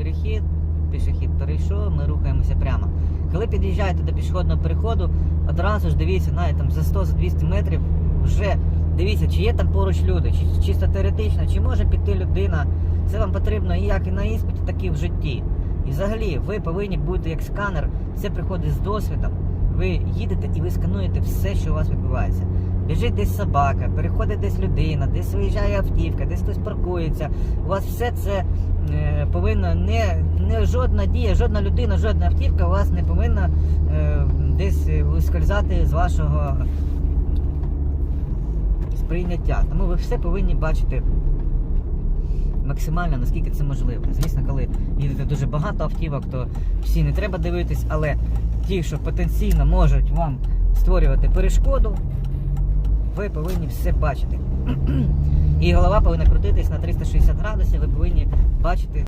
перехід, пішохід перейшов, ми рухаємося прямо. Коли під'їжджаєте до пішохідного переходу, одразу ж дивіться, навіть там за 100-200 метрів вже дивіться, чи є там поруч люди, чи чисто теоретично, чи може піти людина. Це вам потрібно як і на іспиті, так і в житті. І взагалі ви повинні бути як сканер, це приходить з досвідом. Ви їдете і ви скануєте все, що у вас відбувається. Біжить десь собака, переходить десь людина, десь виїжджає автівка, десь хтось паркується. У вас все це е, повинно не, не жодна дія, жодна людина, жодна автівка у вас не повинна е, десь вискользати з вашого сприйняття. Тому ви все повинні бачити максимально, наскільки це можливо. Звісно, коли їдете дуже багато автівок, то всі не треба дивитись, але ті, що потенційно можуть вам створювати перешкоду, ви повинні все бачити. І голова повинна крутитись на 360 градусів, ви повинні бачити